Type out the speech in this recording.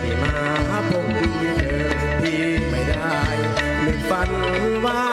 ไม่มาพบเธอที่ไม่ได้ลืมฝันว่า